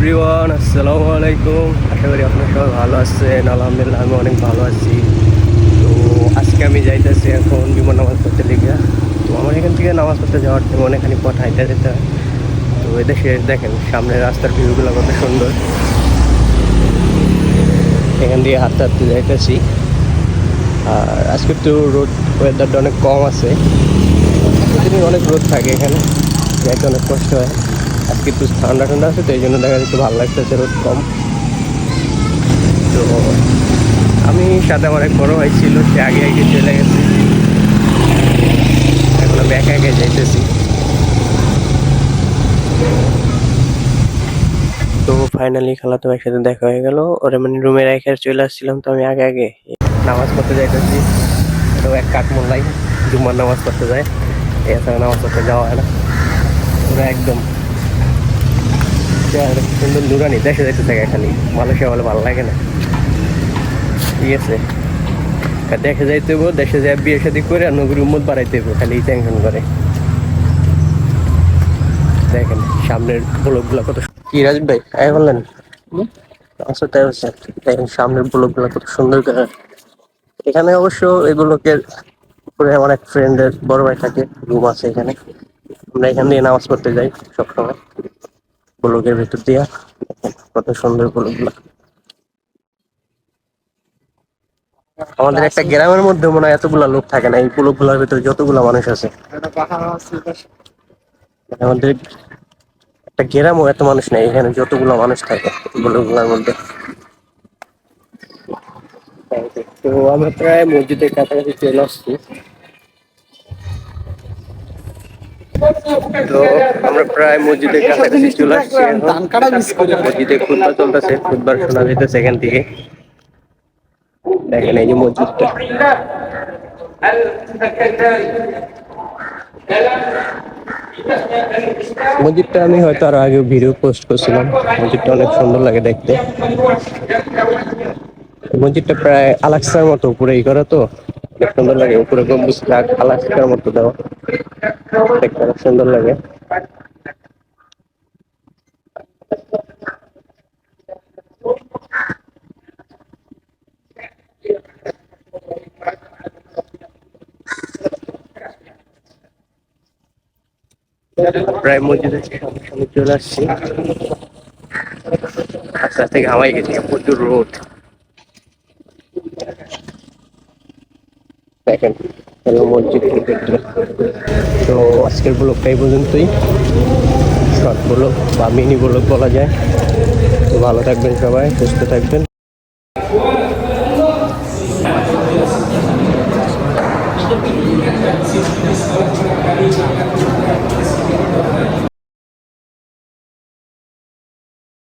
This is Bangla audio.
এভরিওয়ান, আসসালামু আলাইকুম। আশা করি আপনার সবাই ভালো আছেন। আলহামদুলিল্লাহ, আমি অনেক ভালো আছি। তো আজকে আমি যাইতেছি এখন জুমার নামাজ পড়তে লেগে তো আমার এখান থেকে নামাজ পড়তে যাওয়ার জন্য অনেকখানি পথ হাইতে যেতে হয়। তো এদেশে দেখেন, সামনে রাস্তার ভিউগুলো কত সুন্দর। এখান দিয়ে হাঁটতে হাঁটতে যাইতেছি। আর আজকে তো রোদ ওয়েদারটা অনেক কম আছে। অনেক রোদ থাকে এখানে। যাইতে অনেক কষ্ট হয়। আজকে একটু ঠান্ডা ঠান্ডা আছে, তো এই জন্য দেখা যাচ্ছে ভালো লাগতেছে রোদ কম। তো আমি সাথে আমার এক বড় ভাই ছিল, সে আগে আগে চলে গেছে। এখন আমি একা একা যাইতেছি। তো ফাইনালি খেলা তো একসাথে দেখা হয়ে গেল। ওরা মানে রুমে রেখে চলে আসছিলাম, তো আমি আগে আগে নামাজ পড়তে যাইতেছি। তো এক কাঠ মোল্লাই জুম্মার নামাজ পড়তে যায়। এছাড়া নামাজ পড়তে যাওয়া হয় না। ওরা একদম সুন্দর নুরানি দেখে যাইতে থাকে খালি। মানুষে বলে ভালো লাগে না। ঠিক আছে। দেখে যাইতে হইব দেশে যায় বিয়ে শাদি করে আর নগরী উম্মত বাড়াইতে হইব খালি টেনশন করে। দেখেন সামনের ব্লকগুলো কত কি রাজীব ভাই আয় বললেন। আচ্ছা তাই হচ্ছে। দেখেন সামনের ব্লকগুলো কত সুন্দর করে। এখানে অবশ্য এগুলোকে উপরে আমার এক ফ্রেন্ডের বড় ভাই থাকে রুম আছে এখানে। আমরা এখান দিয়ে নামাজ পড়তে যাই সবসময়। ব্লকের ভেতর দিয়া কত সুন্দর ব্লকগুলো আমাদের একটা গ্রামের মধ্যে মনে হয় এতগুলা লোক থাকে না, এই ব্লকগুলোর ভেতরে যতগুলা মানুষ আছে। আমাদের একটা গ্রামও এত মানুষ নেই, এখানে যতগুলো মানুষ থাকে ব্লকগুলোর মধ্যে। তো আমরা প্রায় মসজিদের কাছাকাছি চলে আসছি। তো আমরা প্রায় মসজিদের কাছাকাছি চলে আসছি মসজিদে খুতবা চলতেছে খুতবার শোনা যেতেছে এখান থেকে। দেখেন এই যে মসজিদটা। মসজিদটা আমি হয়তো আরও আগে ভিডিও পোস্ট করছিলাম। মসজিদটা অনেক সুন্দর লাগে দেখতে। মসজিদটা প্রায় আলাক্সার মতো উপরে ই করা তো। অনেক সুন্দর লাগে উপরে গম্বুজটা আলাক্সার মতো দেওয়া। দেখতে অনেক সুন্দর লাগে। প্রায় মসজিদের সামনে চলে আসছি। আস্তে আস্তে ঘামাই গেছি, প্রচুর রোদ। দেখেন। হলো মসজিদ তো আজকের ব্লগটা এই পর্যন্তই। শর্ট ব্লগ বা মিনি ব্লগ বলা যায়। তো ভালো থাকবেন সবাই, সুস্থ থাকবেন।